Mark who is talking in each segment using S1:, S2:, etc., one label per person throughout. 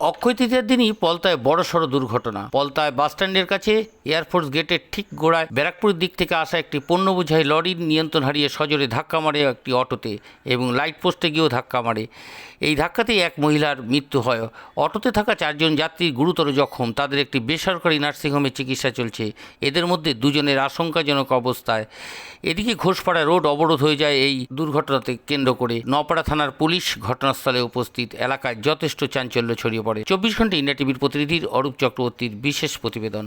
S1: অক্ষয় তৃতীয়ার দিনই পলতায় বড়সড় দুর্ঘটনা। পলতায় বাসস্ট্যান্ডের কাছে এয়ারফোর্স গেটের ঠিক গোড়ায় ব্যারাকপুরের দিক থেকে আসা একটি পণ্য বোঝাই লরির নিয়ন্ত্রণ হারিয়ে সজোরে ধাক্কা মারে একটি অটোতে এবং লাইট পোস্টে গিয়েও ধাক্কা মারে। এই ধাক্কাতেই এক মহিলার মৃত্যু হয়। অটোতে থাকা চারজন যাত্রী গুরুতর জখম। তাদের একটি বেসরকারি নার্সিংহোমে চিকিৎসা চলছে। এদের মধ্যে দুজনের আশঙ্কাজনক অবস্থায়। এদিকে ঘোষপাড়া রোড অবরোধ হয়ে যায় এই দুর্ঘটনাতে কেন্দ্র করে। নপাড়া থানার পুলিশ ঘটনাস্থলে উপস্থিত। এলাকায় যথেষ্ট চাঞ্চল্য ছড়িয়ে পড়ে। চব্বিশ ঘণ্টা ইন্ডিয়া টিভির প্রতিনিধির অরূপ চক্রবর্তীর বিশেষ প্রতিবেদন।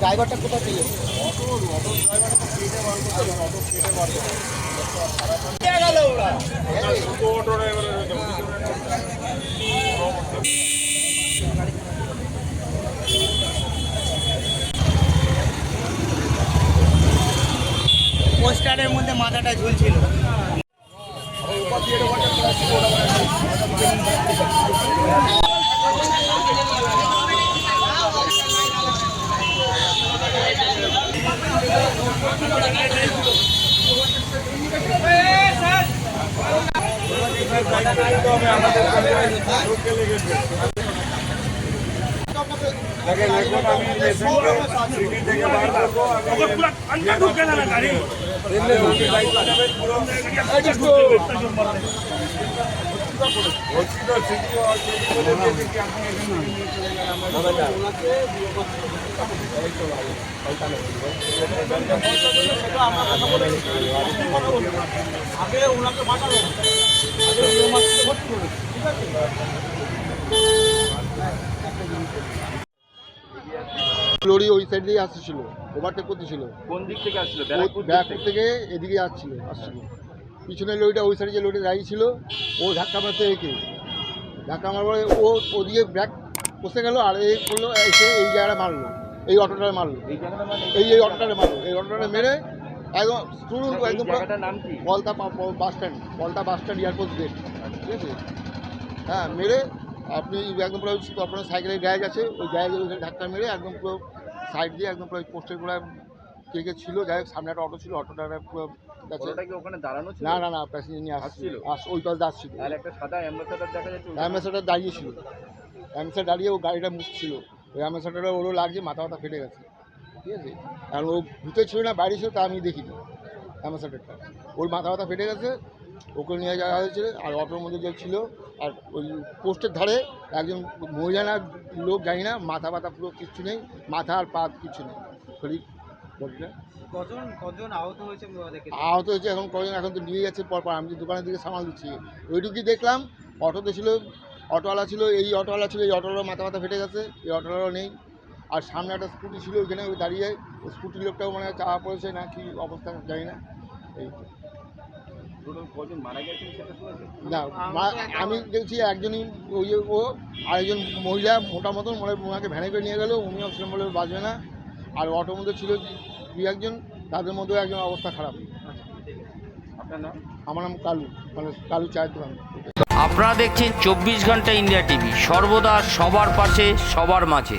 S2: ড্রাইভারটা কোথায় ছিল পোস্টারের মধ্যে মাথাটা ঝুলছিল। আগে ওনাকে পাঠাবো। আগে ঠিক আছে?
S3: লরি ওই সাইড দিয়ে আসছিল ওভারটেক করতেছিল
S4: কোন দিক থেকে আসছিল?
S3: ব্যারাকপুর থেকে? এদিকে আসছিল আসছিল। পিছনের লরিটা ওই সাইডে যে লরি দাঁড়িয়ে ছিল ও ধাক্কা মারতে একে। ধাক্কা মারবার ও ওদিকে ব্যাক বসে গেল আর এই করল এসে এই জায়গাটা মারলো এই অটোটা মারলো।
S4: এই মানে?
S3: এই এই অটোটা মারলো এই অটোটা মেরে একদম শুরু একদম পুরো
S4: জায়গাটার নাম কি?
S3: Palta bus stand Palta bus stand airport gate ঠিক আছে? হ্যাঁ মেরে আপনি একদম পুরো আপনার সাইকেলের গ্যারেজ আছে ওই গ্যারেজের ওখানে ধাক্কা মেরে একদম পুরো সাইড দিয়ে একদম পুরো পোস্টের গোড়ায় কে কে ছিল যাই হোক সামনে একটা অটো ছিল অটোটা পুরো
S4: ওখানে দাঁড়ানো ছিল?
S3: না না না প্যাসেঞ্জার নিয়ে আসছিল? ওই পাশ দিয়ে আসছিল
S4: আর একটা সাদা অ্যাম্বাসেডার দেখা যাচ্ছে ওটা-
S3: অ্যাম্বাসেডার দাঁড়িয়ে ছিল। অ্যাম্বাসেডার দাঁড়িয়ে ও গাড়িটা মুছছিল ওই অ্যাম্বাসেডারটা ওরও লাগছে মাথা মাথা ফেটে গেছে। ঠিক আছে? আর ও ভিতরে ছিল না বাইরে ছিল তা আমি দেখিনি। অ্যাম্বাসেডারটা ওর মাথা মাথা ফেটে গেছে ওকে নিয়ে যাওয়া হয়েছে আর অটোর মধ্যে যে ছিল আর ওই পোস্টের ধারে একজন মহিলা না লোক জানি না মাথা মাথা পুরো কিচ্ছু নেই মাথা আর পা কিচ্ছু নেই। শরীর বডিটা
S2: কজন কজন আহত হয়েছে
S3: আহত হয়েছে এখন কজন এখন তো নিয়ে যাচ্ছে পর পর আমি তো দোকানের দিকে সামাল দিচ্ছি। ওইটুকুই দেখলাম অটোতে ছিল অটোওয়ালা ছিল এই অটোওয়ালা ছিল এই অটোওয়ালার মাথা মাথা ফেটে গেছে এই অটোওয়ালা নেই। আর সামনে একটা স্কুটি ছিল ওইখানে ওই দাঁড়িয়ে ওই স্কুটির লোকটাও মানে চাওয়া পড়েছে না কি অবস্থা জানি না। এই তো।
S4: টোটাল কজন মারা গেছেন সেটা শুনেছেন
S3: না মা- আমি দেখছি একজনই ওই ও আরেকজন মহিলা মোটা মতন মনে হয় ওনাকে ভ্যানে করে নিয়ে গেলো উনি অক্সিজেন বলে বাঁচবে না। আর অটোর মধ্যে ছিল দুই একজন তাদের মধ্যেও একজন অবস্থা খারাপ। আমার নাম কালু মানে কালু চায়ের দোকান
S1: আপনারা দেখছেন চব্বিশ ঘণ্টা ইন্ডিয়া টিভি সর্বদা সবার পাশে সবার মাঝে।